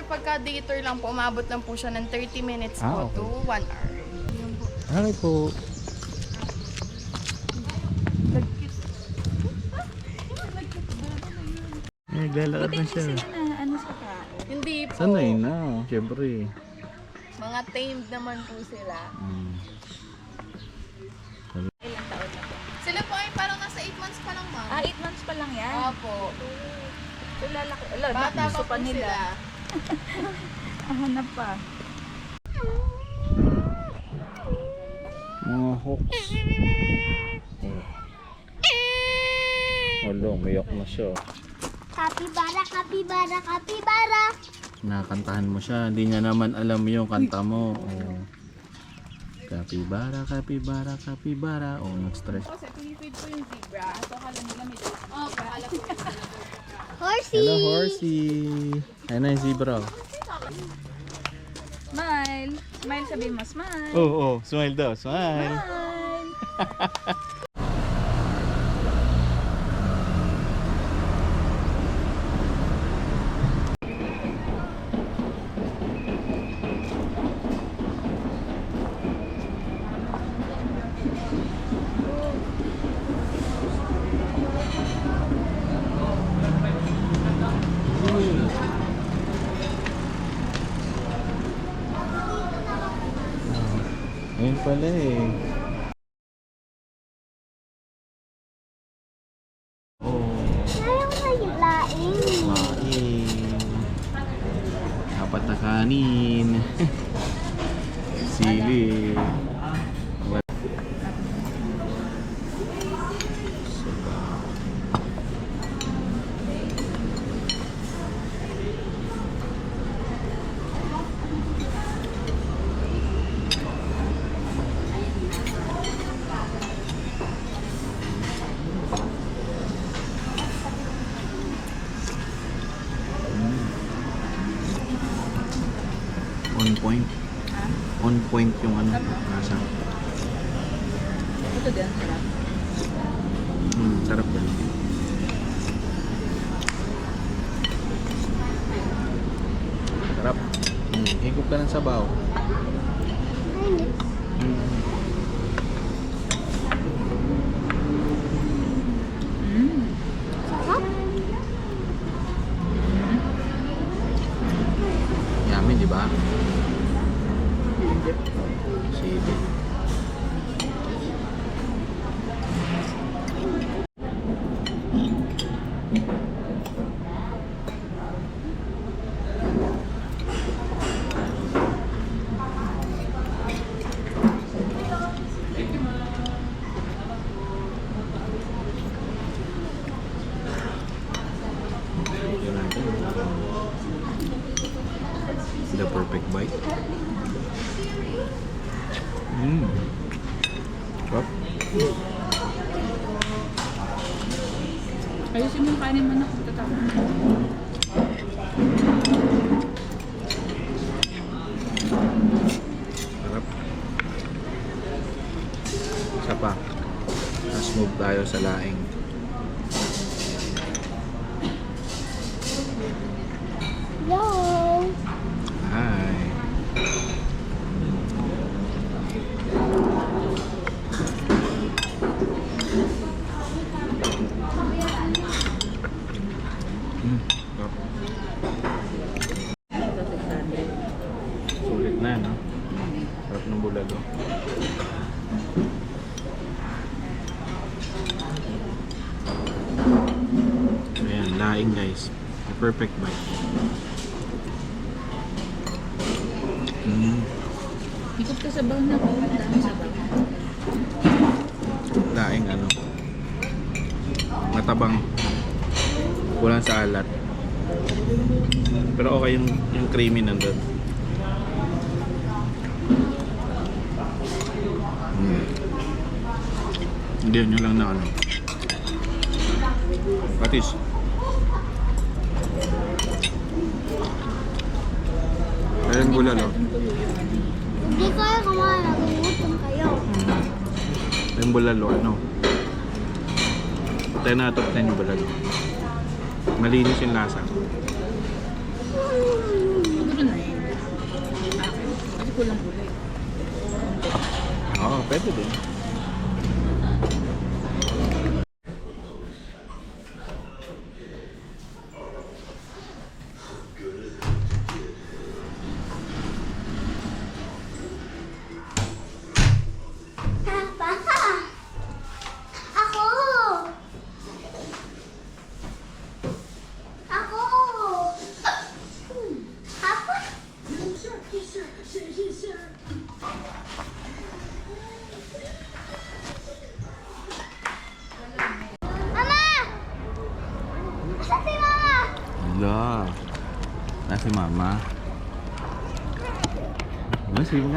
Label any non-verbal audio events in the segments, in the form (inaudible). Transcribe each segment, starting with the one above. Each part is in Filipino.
Sir, pagka day tour lang po, umabot lang po siya ng 30 minutes Ah, po okay. to 1 hour. Yun po. Okay po. Naglalakad na siya. Sila na ano sa tao. Hindi po. Sanay na. Siyempre. Mga tamed naman po sila. Mm. Ilang taon na po? Sila po ay parang nasa 8 months pa lang ma'am. Ah, 8 months pa lang yan. Opo. So, lalaki. Ala, Bata gusto pa po sila. Ah, hanap pa. Mga hawks. Oh. Wala, umiyak na siya. Kapibara, kapibara, kapibara. Nakantahan mo siya. Hindi niya naman alam yung kanta mo. Oh. Kapibara, kapibara, kapibara. Oh, nag-stress. Kasi pinipid po yung zebra. So, akala nila may dog. Oh, akala ko Horsey. Hello, horsey. Ayun na yung zebra. Smile. Smile sabihin mo, smile. Oh, oh. Smile daw. Smile. Smile. (laughs) Ayun pala eh. Oh, Ayaw na yung laing. kumain. Apat na kanin. Sili. Wal- Sabaw. On point. On point yung ano, nasa. Ito din, sarap. Hmm, sarap yan. Sarap. Hmm, higop ka ng sabaw. Mm. Sarap. Yummy, di ba? Sili. Yun natin. The perfect bite. Mmm. Sarap. Ayusin mo yung kanin mo na. Tatapon. Sarap. Isa pa. Mas move tayo sa laing. Hello. Hi. Mm, sarap. Ito, 600. Sulit na, no? Sarap ng bulalo. Ayan, laing guys. The perfect bite. Mm, Ikot ka sa bawang na. Dami sa bawang. laing ano. Matabang. Kulang sa alat. Pero okay yung, yung creamy nandun. Mm. Hindi nyo lang na ano. Patis. Ayan bulalo. Hindi kayo kumain. Nagugutom kayo. Ayan bulalo, ano? Tayo na top 10 yung bulalo. Malinis yung lasa. Siguro na eh. Kasi kulang gulay. Oo, pwede din.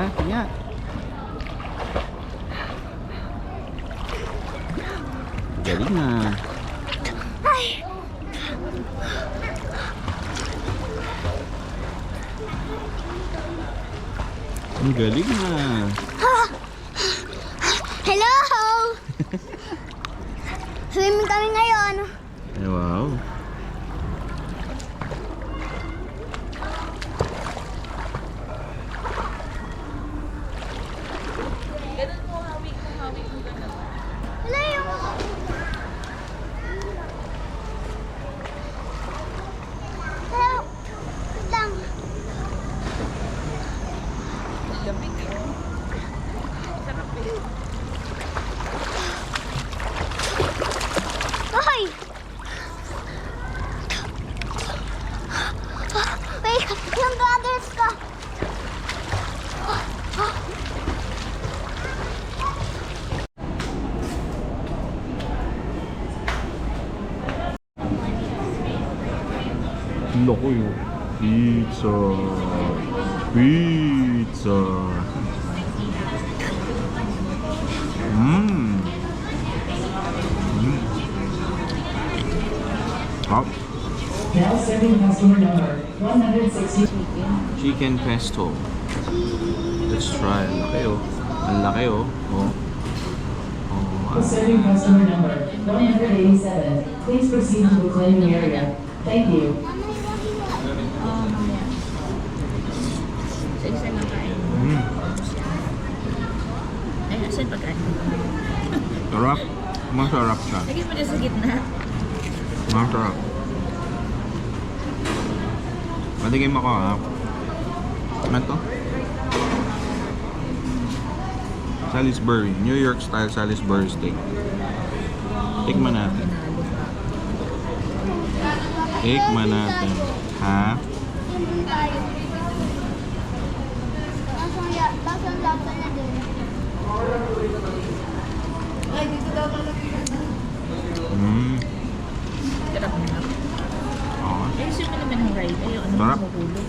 Sige nga. Galing na. Ay! Ang galing na. Hello! (laughs) Swimming kami ngayon. Ay, wow. Loko yun. Pizza. Pizza. Mmm. Mmm. Hop. Now serving customer number 160. Chicken pesto. Let's try. Ang laki oh. Ang laki oh. Oh. Serving customer number 187. Please proceed to the claiming area. Thank you. Masarap siya. Lagyan mo na sa gitna. Masarap. Patigim ako ha. Ano to? Salisbury. New York style Salisbury steak. Tikman natin. Tikman natin. Ha? Na din. Mm. Sarap na. Oo. Eh, simple naman ang ride. Ayaw, ano Sarap. mahulog.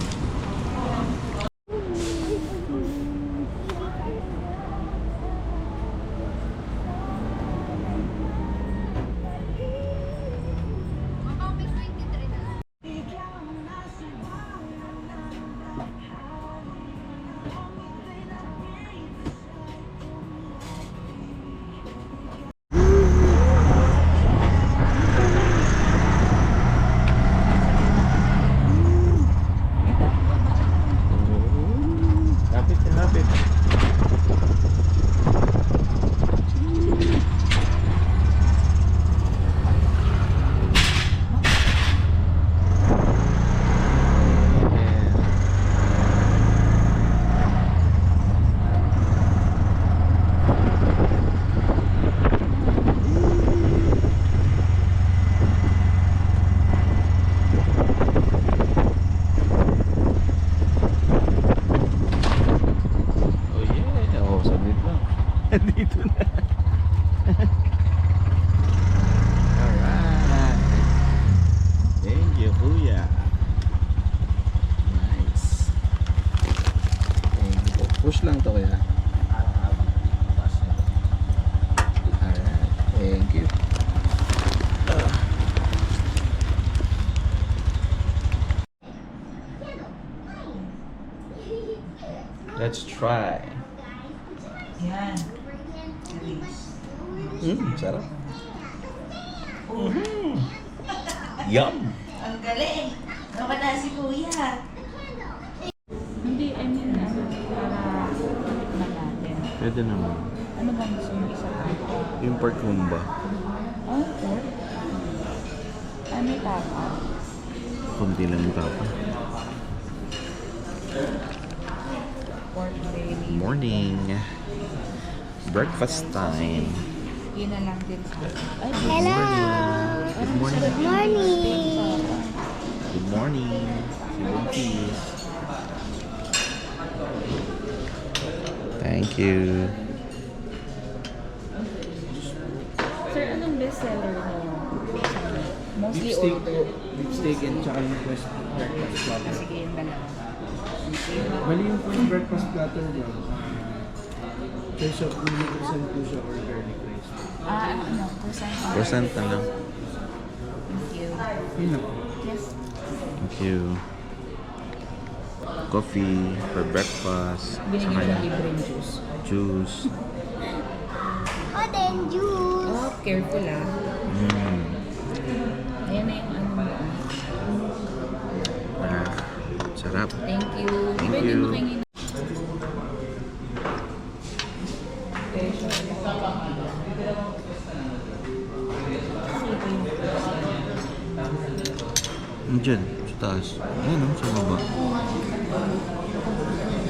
Lapit na lapit. Oh yeah. Oh, saglit lang. Dito na. Alright. Thank you, Kuya. Nice. Thank lang to kaya. Alright. Thank you. Let's try. Yan. Mmm, sarap. Mhm. Yum! Yung pork humba. Oh, pork. Ano yung tapa? Kunti lang yung tapa. Pork. Morning. Breakfast time. Yun na lang din sa Ay, Hello! Good morning. Good morning! Good morning. Si Buntis. Thank you. Seller mo? Mostly steak, order. steak and tsaka yung breakfast platter. Sige, yung dalawa. Bali yung first breakfast platter. Choice of nili percent po siya or garlic rice. Ah, ano, percent. Percent na lang. Thank you. Yun po. Yes. Thank you. Coffee for breakfast. Binigyan siya yung libreng juice. juice. Oh, then juice! Oh, careful ah. Mm. Ayan na yung ano mo. Ah, sarap. Thank you. Thank Pwede you. makingin. Diyan, sa taas. Ayun o, sa baba.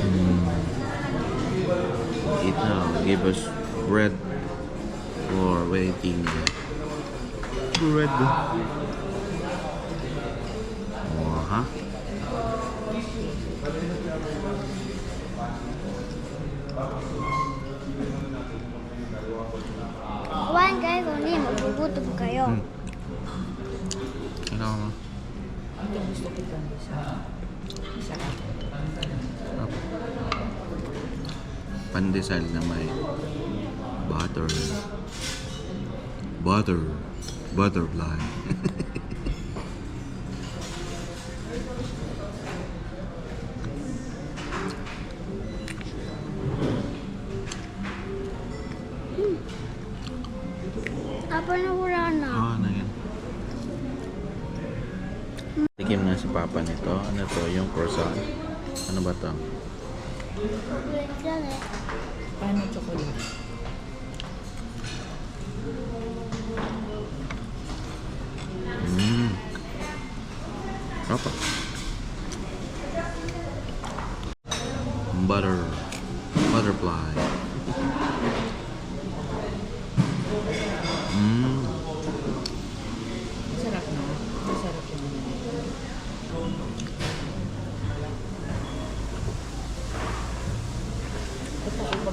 Mm. Eat now. Give us bread for waiting. Bread. Oh, ha? Kumain kayo kung hindi, magugutom kayo. Hmm. Ano mo? Ito gusto ko ito. Isa. Isa. Pandesal na may butter. Butter. Butterfly. Apa na wala na. Oo, na yan. Tikim na si Papa nito. Ano to? Yung croissant. Ano ba to? Paano chocolate?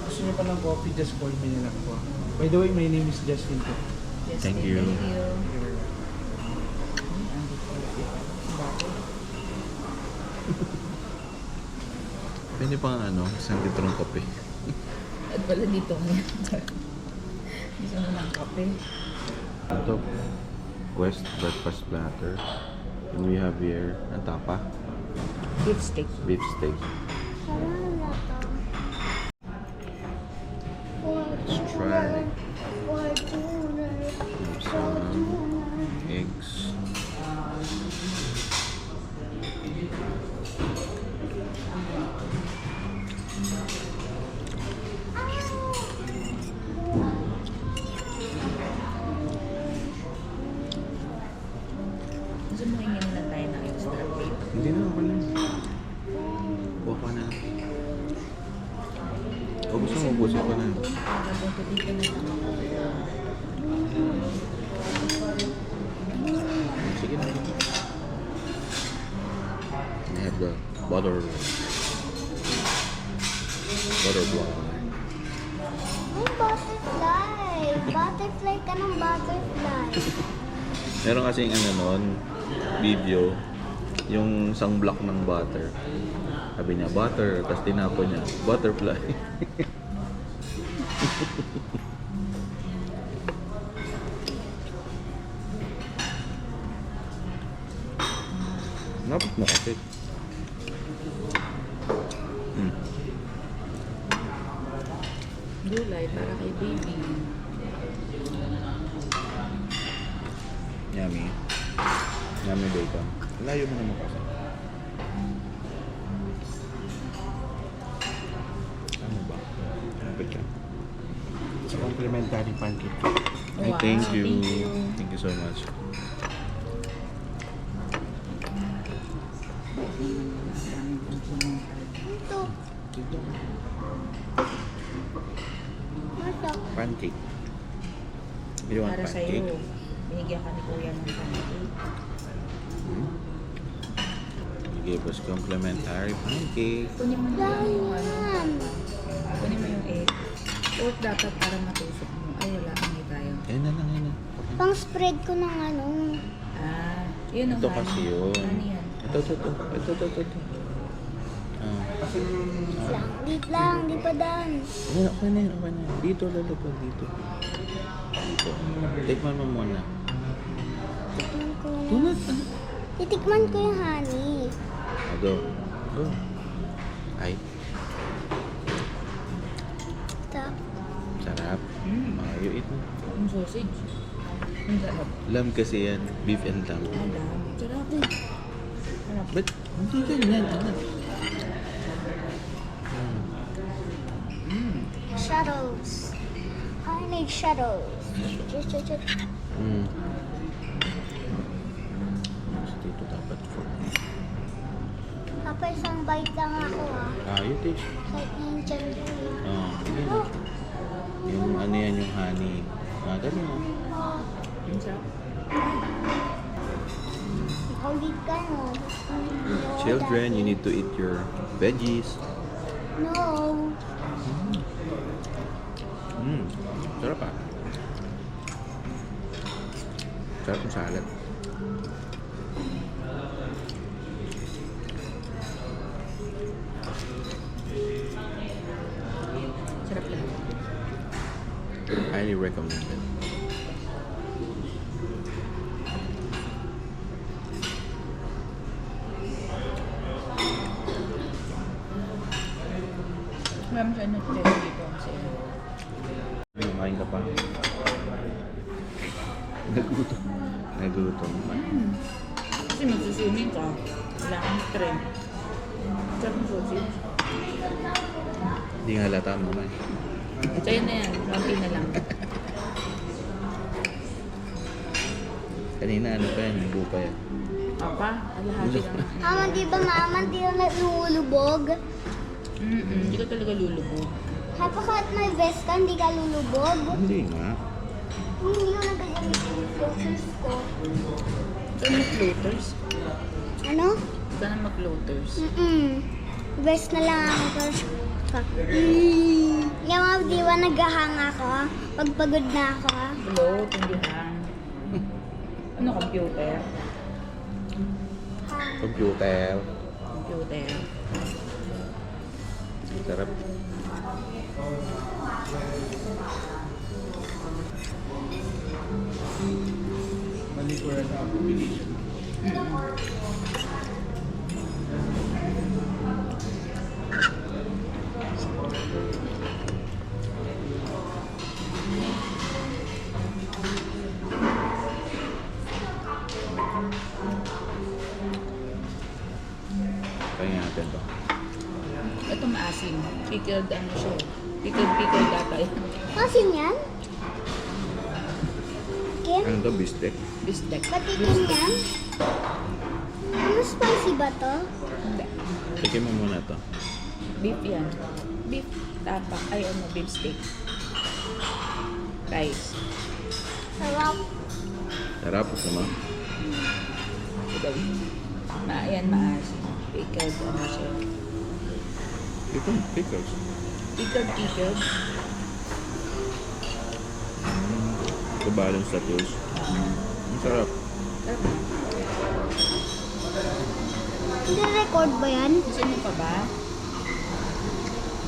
Gusto niyo pa ng coffee, just call me na lang po. By the way, my name is Justin po. Yes, Thank thank you. you. Pwede pang ano, isang litro ng kape. At pala dito ngayon. Gusto mo ng kape? Ito, Quest breakfast platter. And we have here, ang tapa, Beef steak. beef steak. Butterfly. Ka ng butterfly. (laughs) Meron kasing ano noon, video, yung isang block ng butter. Sabi niya, butter, tapos tinapo niya, butterfly. (laughs) Napit mo kasi. Hmm. Gulay para kay baby. Yummy. Yummy bacon. Layo mo naman kasi. Ano ba? Kapit ka. complimentary pancake. Ay, Wow, thank you. thank you. Thank you so much. Ito. Ito. Pancake. You want Para pancake? sa'yo. Binigyan ka ni Kuya ng pancake. Hmm? You gave us complimentary pancake. Kunin mo na yung ano. Yan. Kunin mo yung egg. Pork dapat para matusok mo. Ay, wala. Hindi tayo. Ayun na lang, ayun na. Pang spread ko ng ano. Ah, yun ang Ito honey. kasi yun. Ano yan? Ito, ito, ito. Ito, ito, ito. ito. Ah. Lang. Dit lang. Di pa dan. Okay, okay na yun, okay na yun. Dito, lalapag dito. Dito. Tikman mo muna. Tikman ko. Tunat. Titikman ko yung honey. Oh, go. Go. Ay, Tap. sarap. Mm. Ah, you eat mo. Yung sausage. Ang sarap. Lamb kasi yan. Beef and lamb. Ang dami. Sarap din. Sarap. Ba't hindi ganyan, anak? Shadows. I need shadows. Just, just, just. Mm. Mas dito dapat for me. Papa, isang bite lang ako ah. Ah, you taste. Kahit na yung tiyan ko eh. Ah, sige na. Yung ano yan, yung honey. Ah, dali. Oh, sarap. ikaw lead ka no. Children, you need to eat your veggies. No. Mm. Sarap ah. Sarap yung salad. Highly recommended. Marami siya nag-test dito kasi. Ay, kumain ka pa. Nagutom. Nagutom. Mm. Kasi magsuswimming ka. Wala kang strength. Ng sausage. Hindi nga halata mo man. Sa'yo na yan. Konti na lang. Kanina ano pa yan, yung pa yan. Papa, alahati lang. (laughs) Mama, di ba mama, di na nalulubog? Mm-mm. Hindi ka talaga lulubog. Hapa kahit may vest ka, hindi ka lulubog. Hindi nga. Hindi ko nagagamit yung floaters ko. Ikaw na mag-floaters. Ano? Ikaw na mag-floaters. Mm-mm. Vest na lang ako. Pa. Mm. Yung mga di ba naghahang ako? Pag pagod na ako. Float, hindi hang. Ano, computer? Computer. Computer. Sarap. Malikuran ako. Kaya Pickled ano siya. Pickled pickled data yan. Masin yan? Kim? Ano to, bistek? Bistek. Patikin yan? Ano spicy ba to? Hindi. Tikim mo muna to. Beef yan. Beef tapak. Ay ano, beef steak. Rice. Sarap. Sarap naman. Ito. Ma, yan maasim. Pickled ano siya. Ito, pickles. Pickled pickled. Ito balance sa toast. Ang sarap. Sarap na. Hindi record ba yan? Gusto mo pa ba?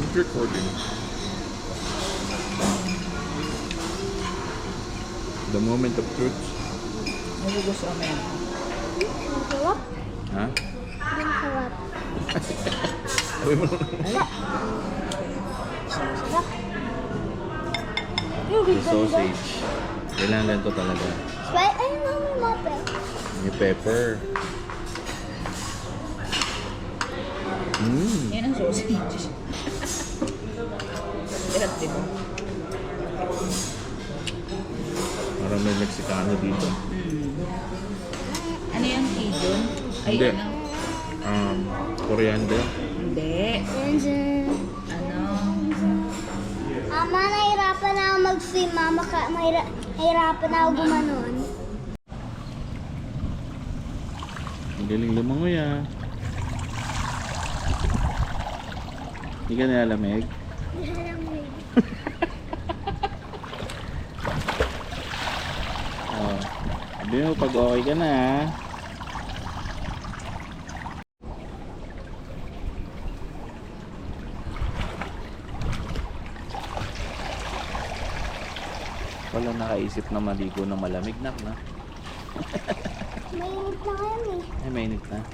It's recording. The moment of truth. Nagugustuhan mo yan. Ang sarap. Ha? Ang sarap. (laughs) Sabi mo. Yung ganda. sausage. Kailangan ganito talaga. Spi- Ay, mami, mape. Yung pepper. Mmm. Yan ang sausage. Sarap, di ba? Meksikano dito. Hmm. Ano yung hidon? Ay, Hindi. ano? Um, coriander. Hindi. Ano? Ama, nahirapan na ako mag-swim. Mama, ka, mahira, nahirapan na ako gumanon. Ang galing lumangoy ah. Hindi ka nilalamig? (laughs) oh. Sabi mo pag okay ka na ah. Wala nakaisip na maligo na malamig na na. Mainit na ngayon eh. Ay, mainit na.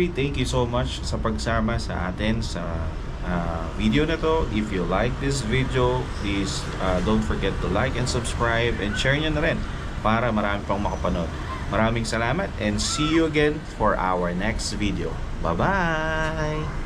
Kahagri, thank you so much sa pagsama sa atin sa ah, video na to. If you like this video, please ah, don't forget to like and subscribe and share nyo na rin para marami pang makapanood. Maraming salamat and see you again for our next video. Bye-bye!